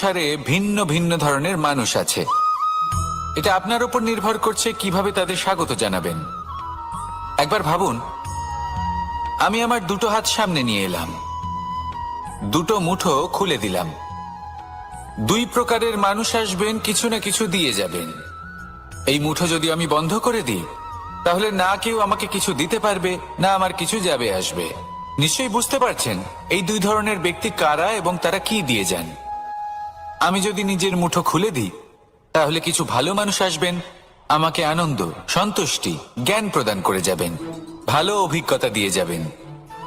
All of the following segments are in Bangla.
সংসারে ভিন্ন ভিন্ন ধরনের মানুষ আছে। এটা আপনার উপর নির্ভর করছে কীভাবে তাদের স্বাগত জানাবেন। একবার ভাবুন, আমি আমার দুটো হাত সামনে নিয়ে এলাম। দুটো মুঠো খুলে দিলাম। দুই প্রকারের মানুষ আসবেন, কিছু না কিছু দিয়ে যাবেন। এই মুঠো যদি আমি বন্ধ করে দিই, তাহলে না কেউ আমাকে কিছু দিতে পারবে, না আমার কিছু যাবে, আসবে। নিশ্চয়ই বুঝতে পারছেন, এই দুই ধরনের ব্যক্তি কারা এবং তারা কি দিয়ে যান। আমি যদি নিজের মুঠো খুলে দিই, তাহলে কিছু ভালো মানুষ আসবেন, আমাকে আনন্দ, সন্তুষ্টি, জ্ঞান প্রদান করে যাবেন, ভালো অভিজ্ঞতা দিয়ে যাবেন।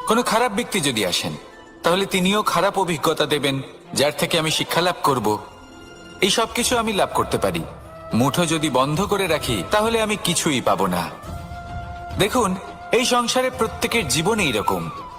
কোনো খারাপ ব্যক্তি যদি আসেন, তাহলে তিনিও খারাপ অভিজ্ঞতা দেবেন, যার থেকে আমি শিক্ষা লাভ করব। এই সব কিছু আমি লাভ করতে পারি। মুঠো যদি বন্ধ করে রাখি, তাহলে আমি কিছুই পাবো না। দেখুন, এই সংসারে প্রত্যেকের জীবন এইরকম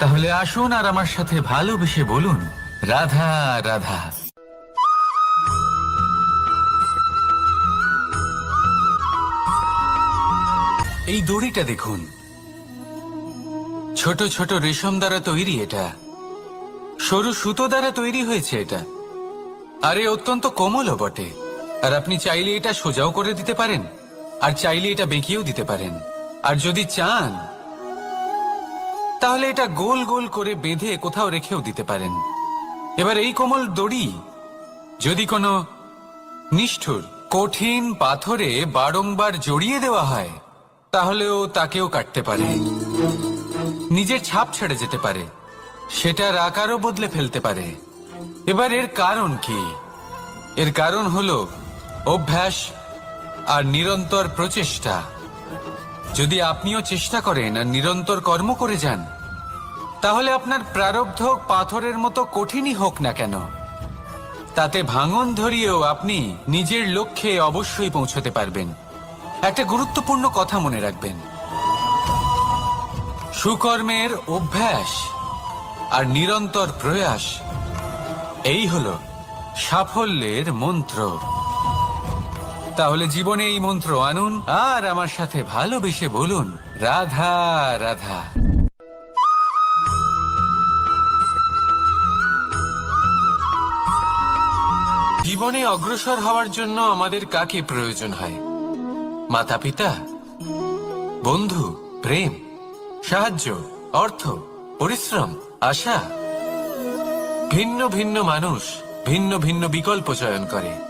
তাহলে আসুন আর আমার সাথে ভালোবেসে বলুন, রাধা রাধা। এই দড়িটা দেখুন। ছোট ছোট রেশম দ্বারা তৈরি এটা। সরু সুতো দ্বারা তৈরি হয়েছে এটা। আরে, অত্যন্ত কোমলও বটে। আর আপনি চাইলে এটা সোজাও করে দিতে পারেন, আর চাইলে এটা বেঁকিয়েও দিতে পারেন। আর যদি চান তাহলে এটা গোল গোল করে বেঁধে কোথাও রেখেও দিতে পারেন। এবার এই কোমল দড়ি, যদি কোনো নিষ্ঠুর, কঠিন পাথরে বারংবার জড়িয়ে দেওয়া হয়, তাহলেও তাকেও কাটতে পারে। নিজের ছাপ ছেড়ে যেতে পারে, সেটার আকারও বদলে ফেলতে পারে। এবার এর কারণ কি? এর কারণ হলো অভ্যাস আর নিরন্তর প্রচেষ্টা। যদি আপনিও চেষ্টা করেন আর নিরন্তর কর্ম করে যান, তাহলে আপনার প্রারব্ধ পাথরের মতো কঠিনই হোক না কেন। তাতে ভাঙন ধরিয়েও আপনি নিজের লক্ষ্যে অবশ্যই পৌঁছতে পারবেন। একটা গুরুত্বপূর্ণ কথা মনে রাখবেন। সুকর্মের অভ্যাস আর নিরন্তর প্রয়াস, এই হল সাফল্যের মন্ত্র। তাহলে জীবনে এই মন্ত্র আনুন, আর আমার সাথে ভালোবেসে বলুন, রাধা রাধা। জীবনে অগ্রসর হওয়ার জন্য আমাদের কাকে প্রয়োজন হয়? মাতা পিতা বন্ধু? প্রেম? সাহায্য? অর্থ? পরিশ্রম? আশা? ভিন্ন ভিন্ন মানুষ ভিন্ন ভিন্ন বিকল্প চয়ন করে।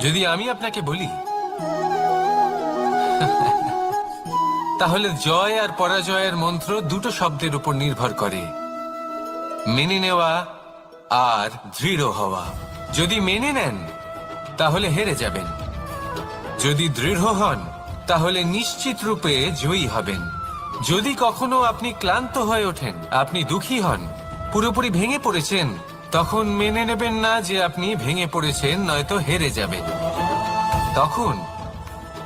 যদি আমি আপনাকে বলি, তাহলে জয় আর পরাজয়ের মন্ত্র দুটো শব্দের উপর নির্ভর করে। মেনে নেওয়া আর দৃঢ় হওয়া। যদি মেনে নেন, তাহলে হেরে যাবেন। যদি দৃঢ় হন, তাহলে নিশ্চিত রূপে জয়ী হবেন। যদি কখনো আপনি ক্লান্ত হয়ে ওঠেন, আপনি দুঃখী হন, পুরোপুরি ভেঙে পড়েছেন তখন মেনে নেবেন না যে আপনি ভেঙে পড়েছেন, নয়তো হেরে যাবেন। তখন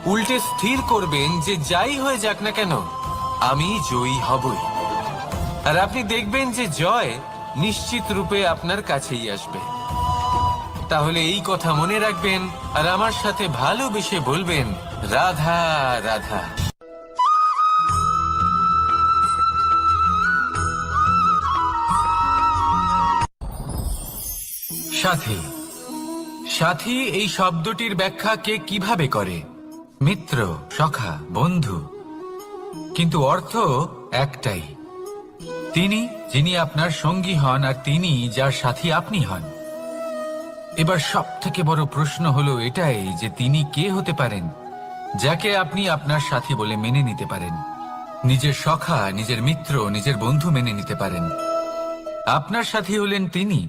উল্টে স্থির করবেন যে যাই হয়ে যাক না কেন, আমি জয়ী হবই। আর আপনি দেখবেন যে জয় নিশ্চিত রূপে আপনার কাছেই আসবে। তাহলে এই কথা মনে রাখবেন, আর আমার সাথে ভালোবেসে বলবেন, রাধা রাধা। সাথী। সাথী, এই শব্দটির ব্যাখ্যা কে কীভাবে করে? মিত্র, সখা, বন্ধু। কিন্তু অর্থ একটাই। তিনি, যিনি আপনার সঙ্গী হন আর তিনি যার সাথী আপনি হন। এবার সব থেকে বড় প্রশ্ন হলো এটাই যে তিনি কে হতে পারেন, যাকে আপনি আপনার সাথী বলে মেনে নিতে পারেন। নিজের সখা, নিজের মিত্র, নিজের বন্ধু মেনে নিতে পারেন। আপনার সাথী হলেন তিনি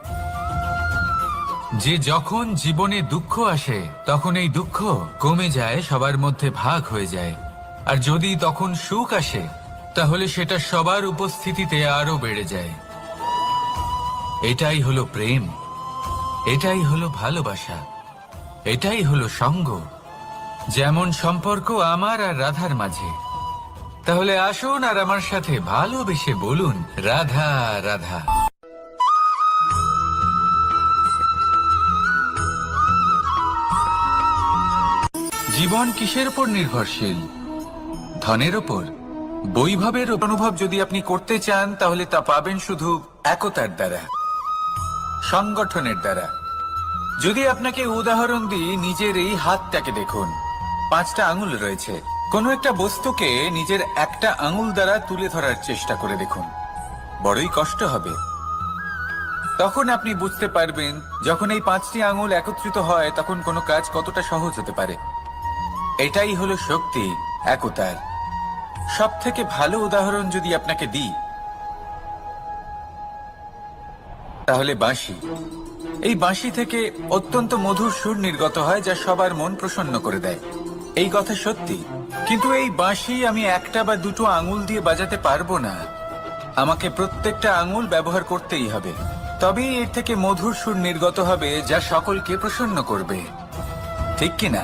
যে যখন জীবনে দুঃখ আসে, তখন এই দুঃখ কমে যায়, সবার মধ্যে ভাগ হয়ে যায়। আর যদি তখন সুখ আসে, তাহলে সেটা সবার উপস্থিতিতে আরও বেড়ে যায়। এটাই হলো প্রেম। এটাই হলো ভালোবাসা। এটাই হলো সঙ্গ। যেমন সম্পর্ক আমার আর রাধার মাঝে। তাহলে আসুন আর আমার সাথে ভালোবেসে বলুন, রাধা রাধা। জীবন কিসের উপর নির্ভরশীল? ধনের ওপর বৈভবের অনুভব যদি আপনি করতে চান, তাহলে তা পাবেন শুধু একতার দ্বারা, সংগঠনের দ্বারা। যদি আপনাকে উদাহরণ দিই, নিজের এই হাতটাকে দেখুন। পাঁচটা আঙুল রয়েছে। কোনো একটা বস্তুকে নিজের একটা আঙুল দ্বারা তুলে ধরার চেষ্টা করে দেখুন। বড়ই কষ্ট হবে। তখন আপনি বুঝতে পারবেন, যখন এই পাঁচটি আঙুল একত্রিত হয়, তখন কোনো কাজ কতটা সহজ হতে পারে। এটাই হলো শক্তি, একতার। সব থেকে ভালো উদাহরণ যদি আপনাকে দিই, তাহলে বাঁশি। এই বাঁশি থেকে অত্যন্ত মধুর সুর নির্গত হয় যা সবার মন প্রসন্ন করে দেয়। এই কথা সত্যি। কিন্তু এই বাঁশি আমি একটা বা দুটো আঙুল দিয়ে বাজাতে পারব না। আমাকে প্রত্যেকটা আঙুল ব্যবহার করতেই হবে। তবেই এর থেকে মধুর সুর নির্গত হবে যা সকলকে প্রসন্ন করবে। ঠিক কিনা?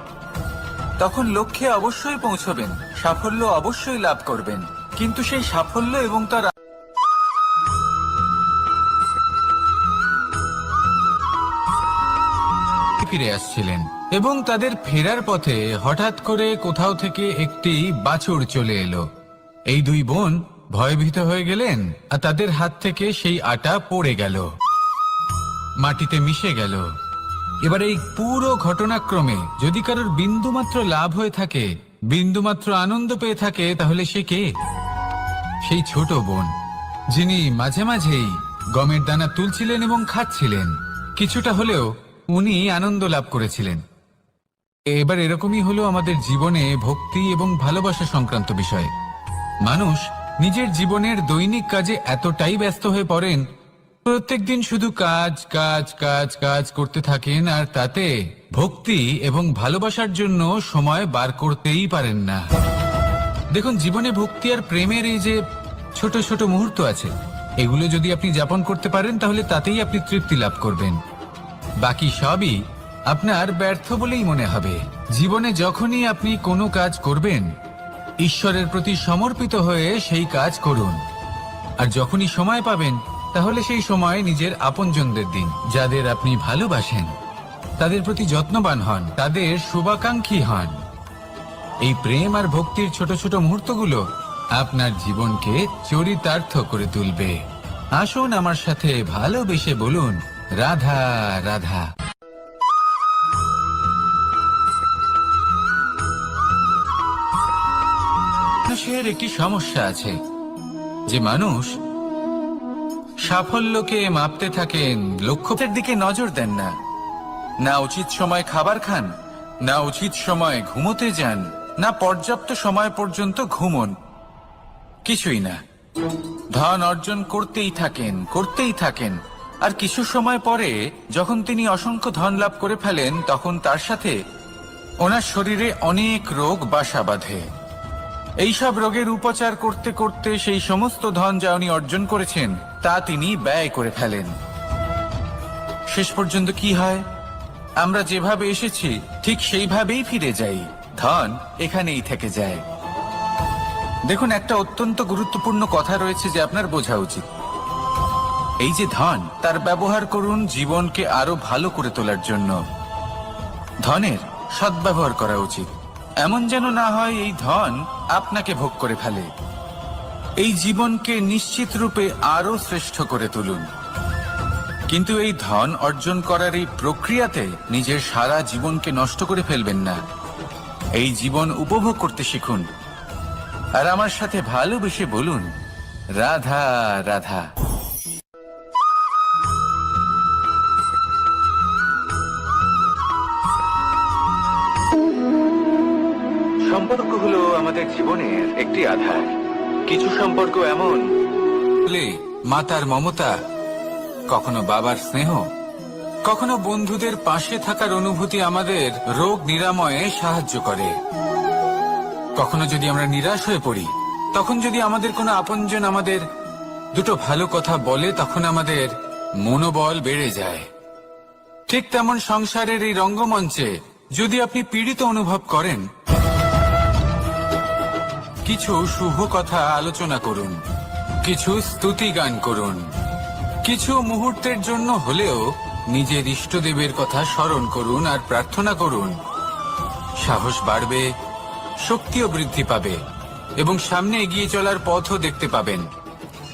তখন লক্ষ্যে অবশ্যই পৌঁছবেন, সাফল্য অবশ্যই লাভ করবেন। কিন্তু সেই সাফল্য এবং তার ফিরে আসছিলেন এবং তাদের ফেরার পথে হঠাৎ করে কোথাও থেকে একটি বাছুর চলে এলো। এই দুই বোন ভয়ভীত হয়ে গেলেন আর তাদের হাত থেকে সেই আটা পড়ে গেল। মাটিতে মিশে গেল। এবার এই পুরো ঘটনাক্রমে যদি কারোর বিন্দুমাত্র লাভ হয়ে থাকে, বিন্দুমাত্র আনন্দ পেয়ে থাকে, তাহলে সে কে? সেই ছোট বোন, যিনি মাঝে মাঝেই গমের দানা তুলছিলেন এবং খাচ্ছিলেন। কিছুটা হলেও উনি আনন্দ লাভ করেছিলেন। এবার এরকমই হলো আমাদের জীবনে ভক্তি এবং ভালোবাসা সংক্রান্ত বিষয়। মানুষ নিজের জীবনের দৈনিক কাজে এতটাই ব্যস্ত হয়ে পড়েন প্রত্যেকদিন শুধু কাজ কাজ কাজ কাজ করতে থাকেন আর তাতে ভক্তি এবং ভালোবাসার জন্য সময় বার করতেই পারেন না। দেখুন, জীবনে ভক্তি আর প্রেমের এই যে ছোট ছোট মুহূর্ত আছে, এগুলো যদি আপনি যাপন করতে পারেন, তাহলে তাতেই আপনি তৃপ্তি লাভ করবেন। বাকি সবই আপনার ব্যর্থ বলেই মনে হবে। জীবনে যখনই আপনি কোনো কাজ করবেন, ঈশ্বরের প্রতি সমর্পিত হয়ে সেই কাজ করুন। আর যখনই সময় পাবেন তাহলে সেই সময় নিজের আপনজনদের দিন, যাদের আপনি ভালোবাসেন, তাদের প্রতি যত্নবান হন, তাদের শুভাকাঙ্ক্ষী হন। এই প্রেম আর ভক্তির ছোট ছোট মুহূর্তগুলো আপনার জীবনকে চরিতার্থ করে তুলবে। আসুন আমার সাথে ভালোবেসে বলুন, রাধা রাধা। একটি সমস্যা আছে। যে মানুষ সাফল্যকে মাপতে থাকেন, লক্ষ্যের দিকে নজর দেন না। না উচিত সময় খাবার খান, না উচিত সময় ঘুমোতে যান, না পর্যাপ্ত সময় পর্যন্ত ঘুমন। কিছুই না। ধন অর্জন করতেই থাকেন করতেই থাকেন। আর কিছু সময় পরে যখন তিনি অসংখ্য ধন লাভ করে ফেলেন, তখন তার সাথে ওনার শরীরে অনেক রোগ বাসা বাঁধে। এইসব রোগের উপচার করতে করতে সেই সমস্ত ধন যা উনি অর্জন করেছেন তা তিনি ব্যয় করে ফেলেন। শেষ পর্যন্ত কি হয়? আমরা যেভাবে এসেছি, ঠিক সেইভাবেই ফিরে যাই। ধন এখানেই থেকে যায়। দেখুন, একটা অত্যন্ত গুরুত্বপূর্ণ কথা রয়েছে যে আপনার বোঝা উচিত। এই যে ধন, তার ব্যবহার করুন জীবনকে আরও ভালো করে তোলার জন্য। ধনের সদ্ব্যবহার করা উচিত। এমন যেন না হয় এই ধন আপনাকে ভোগ করে ফেলে। এই জীবনকে নিশ্চিত রূপে আরও শ্রেষ্ঠ করে তুলুন। কিন্তু এই ধন অর্জন করার এই প্রক্রিয়াতে নিজের সারা জীবনকে নষ্ট করে ফেলবেন না। এই জীবন উপভোগ করতে শিখুন। আর আমার সাথে ভালোবেসে বলুন, রাধা রাধা। সম্পর্ক হলো আমাদের জীবনের একটি আধার। কিছু সম্পর্ক এমন? মাতার মমতা, কখনো বাবার স্নেহ, কখনো বন্ধুদের পাশে থাকার অনুভূতি আমাদের রোগ নিরাময়ে সাহায্য করে। কখনো যদি আমরা নিরাশ হয়ে পড়ি, তখন যদি আমাদের কোনো আপনজন আমাদের দুটো ভালো কথা বলে, তখন আমাদের মনোবল বেড়ে যায়। ঠিক তেমন সংসারের এই রঙ্গমঞ্চে যদি আপনি পীড়িত অনুভব করেন কিছু শুভ কথা আলোচনা করুন, কিছু স্তুতি গান করুন, কিছু মুহূর্তের জন্য হলেও নিজের ইষ্টদেবের কথা স্মরণ করুন আর প্রার্থনা করুন। সাহস বাড়বে, শক্তিও বৃদ্ধি পাবে এবং সামনে এগিয়ে চলার পথও দেখতে পাবেন।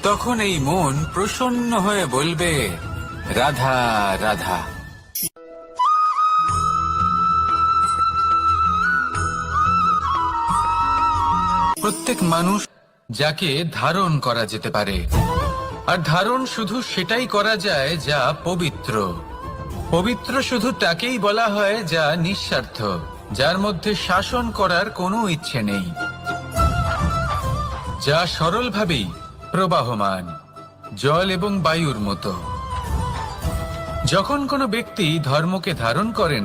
তখন এই মন প্রসন্ন হয়ে বলবে, রাধা রাধা। প্রত্যেক মানুষ যাকে ধারণ করা যেতে পারে। আর ধারণ শুধু সেটাই করা যায় যা পবিত্র। পবিত্র শুধু তাকেই বলা হয় যা নিঃস্বার্থ, যার মধ্যে শাসন করার কোনো ইচ্ছে নেই, যা সরলভাবেই প্রবাহমান, জল এবং বায়ুর মতো। যখন কোনো ব্যক্তি ধর্মকে ধারণ করেন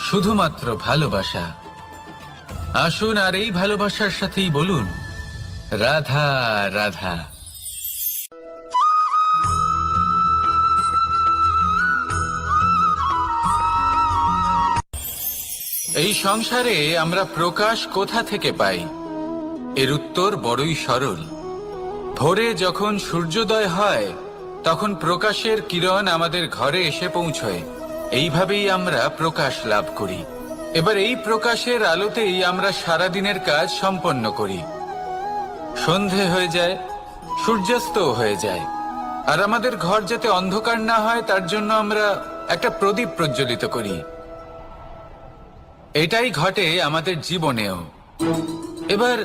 শুধুমাত্র ভালোবাসা। আসুন আর এই ভালোবাসার সাথেই বলুন, রাধা রাধা। এই সংসারে আমরা প্রকাশ কোথা থেকে পাই? এর উত্তর বড়ই সরল। ভোরে যখন সূর্যোদয় হয়, তখন প্রকাশের কিরণ আমাদের ঘরে এসে পৌঁছয়। এইভাবেই আমরা প্রকাশ লাভ করি। এবার এই প্রকাশের আলোতেই আমরা সারা দিনের কাজ সম্পন্ন করি। সন্ধে হয়ে যায় সূর্যাস্ত হয়ে যায়। আর আমাদের ঘর যাতে অন্ধকার না হয়, তার জন্য আমরা একটা প্রদীপ প্রজ্বলিত করি। এটাই ঘটে আমাদের জীবনেও। এবার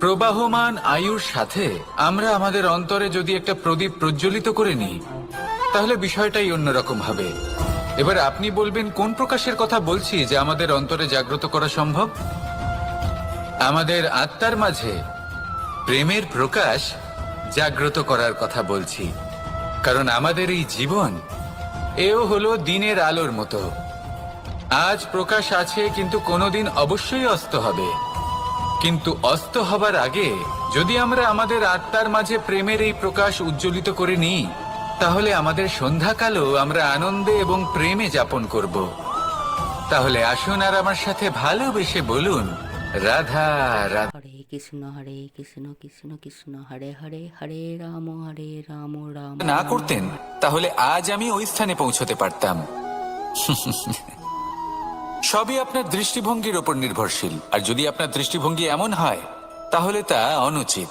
প্রবাহমান আয়ুর সাথে আমরা আমাদের অন্তরে যদি একটা প্রদীপ প্রজ্বলিত করে নিই, তাহলে বিষয়টাই অন্যরকম হবে। এবার আপনি বলবেন, কোন প্রকাশের কথা বলছি যে আমাদের অন্তরে জাগ্রত করা সম্ভব? আমাদের আত্মার মাঝে প্রেমের প্রকাশ জাগ্রত করার কথা বলছি। কারণ আমাদের এই জীবন এও হলো দিনের আলোর মতো। আজ প্রকাশ আছে, কিন্তু কোনোদিন অবশ্যই অস্ত হবে। কিন্তু অস্ত হবার আগে যদি আমরা আমাদের আত্মার মাঝে প্রেমের এই প্রকাশ উজ্জ্বলিত করে নিই তাহলে আমাদের সন্ধ্যাকালও আমরা আনন্দে এবং প্রেমে যাপন করব। তাহলে আসুন আর আমার সাথে ভালোবেসে বলুন রাধা রাধা। হরে কৃষ্ণ হরে কৃষ্ণ কৃষ্ণ কৃষ্ণ হরে হরে হরে রাম হরে রাম রাম না করতেন তাহলে আজ আমি ওই স্থানে পৌঁছতে পারতাম। সবই আপনার দৃষ্টিভঙ্গির ওপর নির্ভরশীল। আর যদি আপনার দৃষ্টিভঙ্গি এমন হয় তাহলে তা অনুচিত।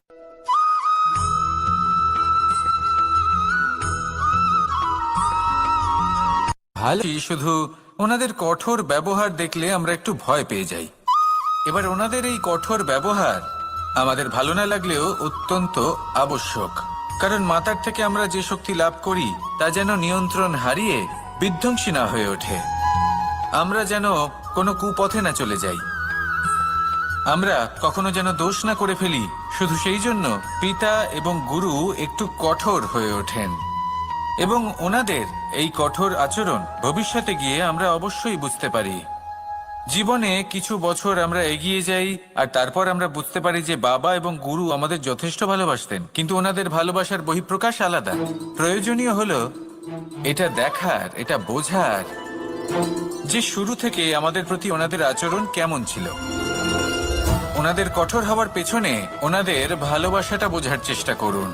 ভালো। শুধু ওনাদের কঠোর ব্যবহার দেখলে আমরা একটু ভয় পেয়ে যাই। এবার ওনাদের এই কঠোর ব্যবহার আমাদের ভালো না লাগলেও অত্যন্ত আবশ্যক। কারণ মাতার থেকে আমরা যে শক্তি লাভ করি, তা যেন নিয়ন্ত্রণ হারিয়ে বিধ্বংসী না হয়ে ওঠে। আমরা যেন কোনো কুপথে না চলে যাই। আমরা কখনো যেন দোষ না করে ফেলি, শুধু সেই জন্য পিতা এবং গুরু একটু কঠোর হয়ে ওঠেন। এবং ওনাদের এই কঠোর আচরণ ভবিষ্যতে গিয়ে আমরা অবশ্যই বুঝতে পারি। জীবনে কিছু বছর আমরা এগিয়ে যাই, আর তারপর আমরা বুঝতে পারি যে বাবা এবং গুরু আমাদের যথেষ্ট ভালোবাসতেন, কিন্তু ওনাদের ভালোবাসার বহিঃপ্রকাশ আলাদা। প্রয়োজনীয় হলো এটা দেখার, এটা বোঝার যে শুরু থেকে আমাদের প্রতি ওনাদের আচরণ কেমন ছিল। ওনাদের কঠোর হওয়ার পেছনে ওনাদের ভালোবাসাটা বোঝার চেষ্টা করুন।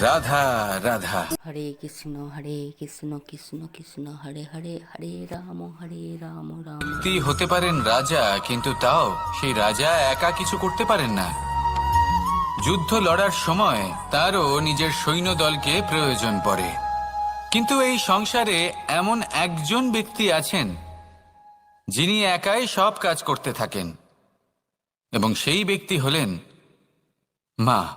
রাধা রাধা। হরে কৃষ্ণ হরে কৃষ্ণ কৃষ্ণ কৃষ্ণ হরে হরে হরে রাম হরে রাম রাম। হতে পারেন রাজা কিন্তু তাও সেই রাজা একা কিছু করতে পারেন না। যুদ্ধ লড়ার সময় তারও নিজের সৈন্য দলকে প্রয়োজন পড়ে। কিন্তু এই সংসারে এমন একজন ব্যক্তি আছেন যিনি একাই সব কাজ করতে থাকেন। এবং সেই ব্যক্তি হলেন মা।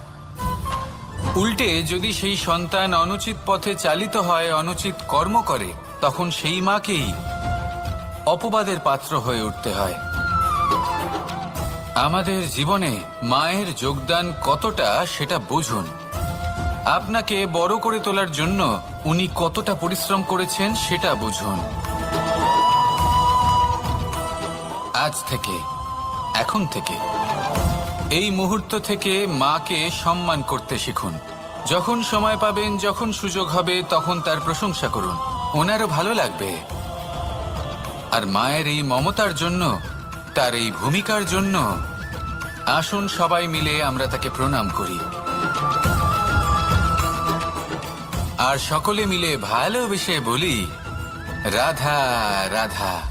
উল্টে যদি সেই সন্তান অনুচিত পথে চালিত হয়, অনুচিত কর্ম করে, তখন সেই মাকেই অপবাদের পাত্র হয়ে উঠতে হয়। আমাদের জীবনে মায়ের যোগদান কতটা সেটা বুঝুন। আপনাকে বড় করে তোলার জন্য উনি কতটা পরিশ্রম করেছেন সেটা বুঝুন। আজ থেকে, এখন থেকে। এই মুহূর্ত থেকে মাকে সম্মান করতে শিখুন। যখন সময় পাবেন, যখন সুযোগ হবে, তখন তার প্রশংসা করুন। ওনারও ভালো লাগবে। আর মায়ের এই মমতার জন্য, তার এই ভূমিকার জন্য, আসুন সবাই মিলে আমরা তাকে প্রণাম করি। আর সকলে মিলে ভালোবেসে বলি, রাধা রাধা।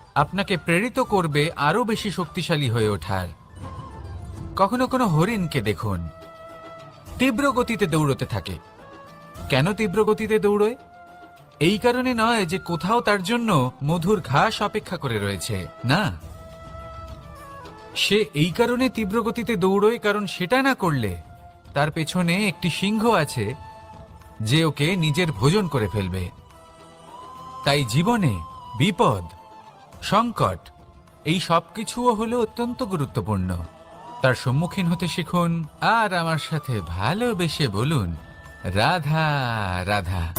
আপনাকে প্রেরিত করবে আরও বেশি শক্তিশালী হয়ে ওঠার। কখনো কোনো হরিণকে দেখুন। তীব্র গতিতে দৌড়তে থাকে। কেন তীব্র গতিতে দৌড়য়? এই কারণে নয় যে কোথাও তার জন্য মধুর ঘাস অপেক্ষা করে রয়েছে, না। সে এই কারণে তীব্র গতিতে দৌড়য় কারণ সেটা না করলে তার পেছনে একটি সিংহ আছে, যে ওকে নিজের ভোজন করে ফেলবে। তাই জীবনে বিপদ সংকট। এই সব কিছুও হলো অত্যন্ত গুরুত্বপূর্ণ। তার সম্মুখীন হতে শিখুন আর আমার সাথে ভালোবেসে বলুন, রাধা রাধা।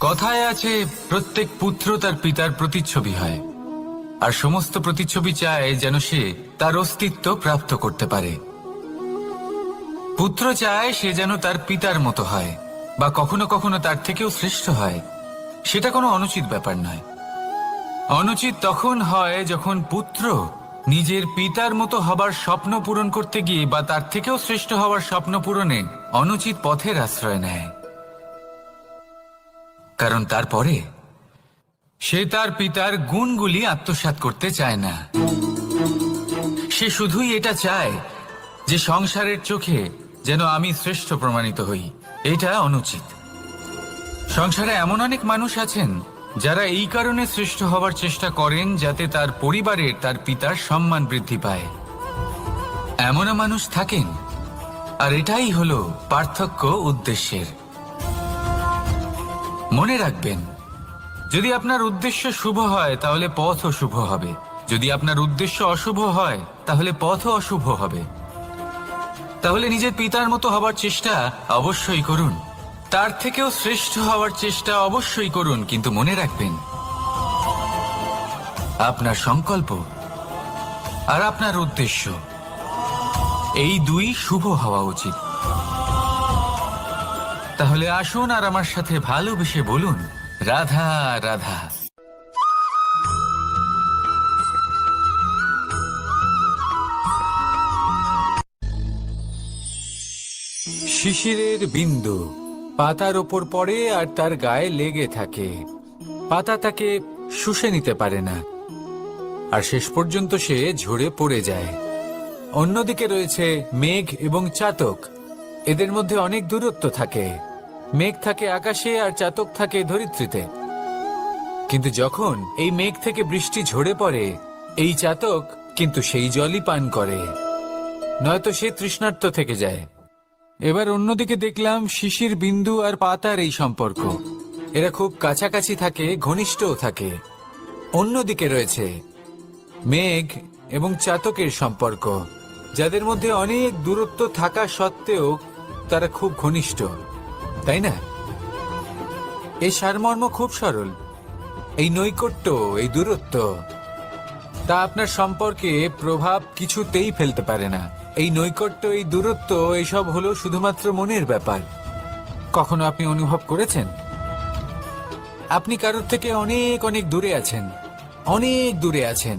কথায় আছে, প্রত্যেক পুত্র তার পিতার প্রতিচ্ছবি হয়। আর সমস্ত প্রতিচ্ছবি চায় যেন সে তার অস্তিত্ব প্রাপ্ত করতে পারে। পুত্র চায় সে যেন তার পিতার মতো হয়। বা কখনো কখনো তার থেকেও শ্রেষ্ঠ হয়। সেটা কোনো অনুচিত ব্যাপার নয়। অনুচিত তখন হয় যখন পুত্র নিজের পিতার মতো হবার স্বপ্ন পূরণ করতে গিয়ে বা তার থেকেও শ্রেষ্ঠ হওয়ার স্বপ্ন পূরণে অনুচিত পথের আশ্রয় নেয়। কারণ তারপরে সে তার পিতার গুণগুলি আত্মসাৎ করতে চায় না। সে শুধুই এটা চায় যে সংসারের চোখে যেন আমি শ্রেষ্ঠ প্রমাণিত হই। এটা অনুচিত। সংসারে এমন অনেক মানুষ আছেন যারা এই কারণে শ্রেষ্ঠ হওয়ার চেষ্টা করেন যাতে তার পরিবারের তার পিতার সম্মান বৃদ্ধি পায়। এমনও মানুষ থাকেন। আর এটাই হলো পার্থক্য উদ্দেশ্যের। মনে রাখবেন, যদি আপনার উদ্দেশ্য শুভ হয়, তাহলে পথও শুভ হবে। যদি আপনার উদ্দেশ্য অশুভ হয়, তাহলে পথও অশুভ হবে। তাহলে নিজের পিতার মতো হবার চেষ্টা অবশ্যই করুন। তার থেকেও শ্রেষ্ঠ হওয়ার চেষ্টা অবশ্যই করুন, কিন্তু মনে রাখবেন, আপনার সংকল্প আর আপনার উদ্দেশ্য, এই দুই শুভ হওয়া উচিত। তাহলে আসুন আর আমার সাথে ভালোবেসে বলুন, রাধা রাধা। শিশিরের বিন্দু। পাতার ওপর পড়ে আর তার গায়ে লেগে থাকে। পাতা তাকে শুষে নিতে পারে না। আর শেষ পর্যন্ত সে ঝরে পড়ে যায়। অন্যদিকে রয়েছে মেঘ এবং চাতক। এদের মধ্যে অনেক দূরত্ব থাকে। মেঘ থাকে আকাশে আর চাতক থাকে ধরিত্রীতে। কিন্তু যখন এই মেঘ থেকে বৃষ্টি ঝরে পড়ে, এই চাতক কিন্তু সেই জলই পান করে। নয়তো সে তৃষ্ণার্ত থেকে যায়। এবার অন্যদিকে দেখলাম শিশির, বিন্দু আর পাতার এই সম্পর্ক। এরা খুব কাছাকাছি থাকে, ঘনিষ্ঠও থাকে। অন্যদিকে রয়েছে মেঘ এবং চাতকের সম্পর্ক, যাদের মধ্যে অনেক দূরত্ব থাকা সত্ত্বেও তারা খুব ঘনিষ্ঠ, তাই না? এই সারমর্ম খুব সরল, এই নৈকট্য, এই দূরত্ব, তা আপনার সম্পর্কে প্রভাব কিছুতেই ফেলতে পারে না। এই নৈকট্য, এই দূরত্ব, এসব হলো শুধুমাত্র মনের ব্যাপার। কখনো আপনি অনুভব করেছেন? আপনি কারোর থেকে অনেক অনেক দূরে আছেন, অনেক দূরে আছেন।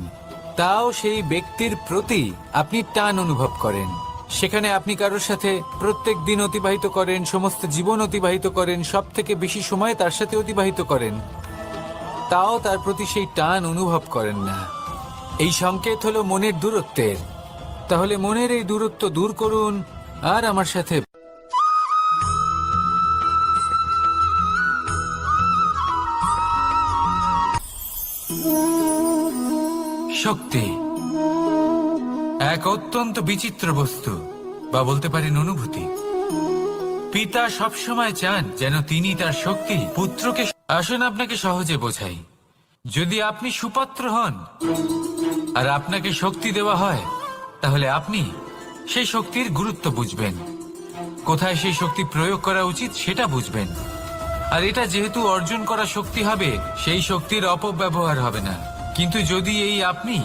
তাও সেই ব্যক্তির প্রতি আপনি টান অনুভব করেন। সেখানে আপনি কারোর সাথে প্রত্যেক দিন অতিবাহিত করেন, সমস্ত জীবন অতিবাহিত করেন সব থেকে বেশি সময় তার সাথে অতিবাহিত করেন। তাও তার প্রতি সেই টান অনুভব করেন না। এই সংকেত হলো মনের দূরত্বের। তাহলে মনের এই দূরত্ব দূর করুন আর আমার সাথে শক্তি। এক অত্যন্ত বিচিত্র বস্তু, বা বলতে পারেন অনুভূতি। পিতা সবসময় চান যেন তিনি তার শক্তি, পুত্রকে আসুন আপনাকে সহজে বোঝাই। যদি আপনি সুপাত্র হন, আর আপনাকে শক্তি দেওয়া হয় তাহলে আপনি সেই শক্তির গুরুত্ব বুঝবেন। কোথায় সেই শক্তি প্রয়োগ করা উচিত সেটা বুঝবেন। আর এটা যেহেতু অর্জন করা শক্তি হবে, সেই শক্তির অপব্যবহার হবে না। কিন্তু যদি এই আপনি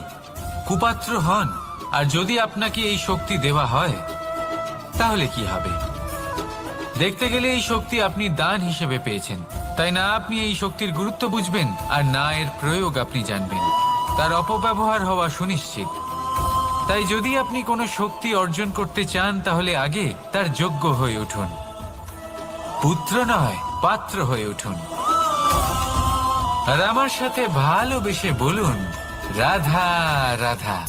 কুপাত্র হন, আর যদি আপনাকে এই শক্তি দেওয়া হয়, তাহলে কি হবে? দেখতে গেলে এই শক্তি আপনি দান হিসেবে পেয়েছেন। তাই না আপনি এই শক্তির গুরুত্ব বুঝবেন, আর না এর প্রয়োগ আপনি জানবেন। তার অপব্যবহার হওয়া সুনিশ্চিত। তাই যদি আপনি কোনো শক্তি অর্জন করতে চান, তাহলে আগে তার যোগ্য হয়ে উঠুন। পুত্র নয়, পাত্র হয়ে উঠুন। আর আমার সাথে ভালোবেসে বলুন, রাধা রাধা।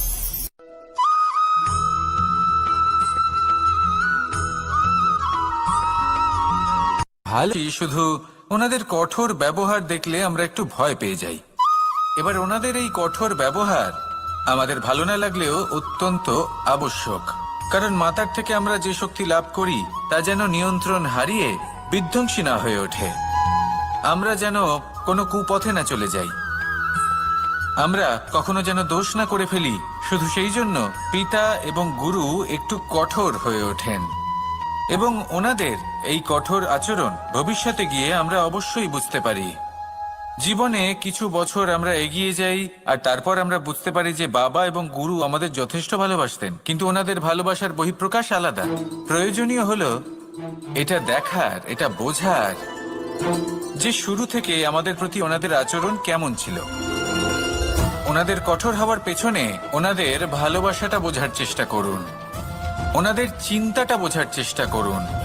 শুধু ওনাদের কঠোর ব্যবহার দেখলে আমরা একটু ভয় পেয়ে যাই। এবার ওনাদের এই কঠোর ব্যবহার আমাদের ভালো না লাগলেও অত্যন্ত আবশ্যক। কারণ মাতার থেকে আমরা যে শক্তি লাভ করি, তা যেন নিয়ন্ত্রণ হারিয়ে বিধ্বংসী না হয়ে ওঠে। আমরা যেন কোনো কুপথে না চলে যাই। আমরা কখনো যেন দোষ না করে ফেলি, শুধু সেই জন্য পিতা এবং গুরু একটু কঠোর হয়ে ওঠেন। এবং ওনাদের এই কঠোর আচরণ ভবিষ্যতে গিয়ে আমরা অবশ্যই বুঝতে পারি। জীবনে কিছু বছর আমরা এগিয়ে যাই আর তারপর আমরা বুঝতে পারি যে বাবা এবং গুরু আমাদের যথেষ্ট ভালোবাসতেন, কিন্তু ওনাদের ভালোবাসার বহিঃপ্রকাশ আলাদা। প্রয়োজনীয় হলো এটা দেখার, এটা বোঝার যে শুরু থেকে আমাদের প্রতি ওনাদের আচরণ কেমন ছিল। ওনাদের কঠোর হওয়ার পেছনে ওনাদের ভালোবাসাটা বোঝার চেষ্টা করুন। ওনাদের চিন্তাটা বোঝার চেষ্টা করুন।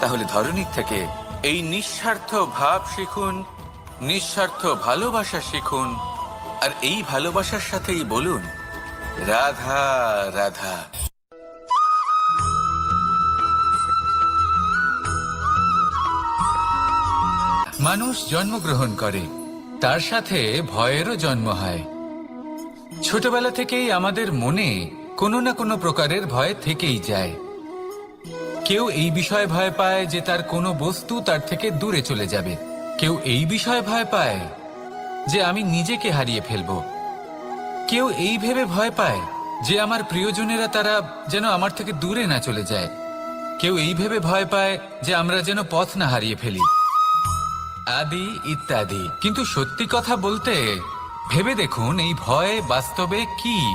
তাহলে ধরনীর থেকে এই নিঃস্বার্থ ভাব শিখুন, নিঃস্বার্থ ভালোবাসা শিখুন, আর এই ভালোবাসার সাথেই বলুন, রাধা রাধা। মানুষ জন্মগ্রহণ করে, তার সাথে ভয়েরও জন্ম হয়। ছোটবেলা থেকেই আমাদের মনে কোনো না কোনো প্রকারের ভয় থেকেই যায়। কেউ এই বিষয়ে ভয় পায় যে তার কোনো বস্তু তার থেকে দূরে চলে যাবে। কেউ এই বিষয়ে ভয় পায় যে আমি নিজেকে হারিয়ে ফেলব। কেউ এই ভেবে ভয় পায় যে আমার প্রিয়জনেরা তারা যেন আমার থেকে দূরে না চলে যায়। কেউ এই ভেবে ভয় পায় যে আমরা যেন পথ না হারিয়ে ফেলি। আদি ইত্যাদি। কিন্তু সত্যি কথা বলতে ভেবে দেখুন এই ভয় বাস্তবে কি?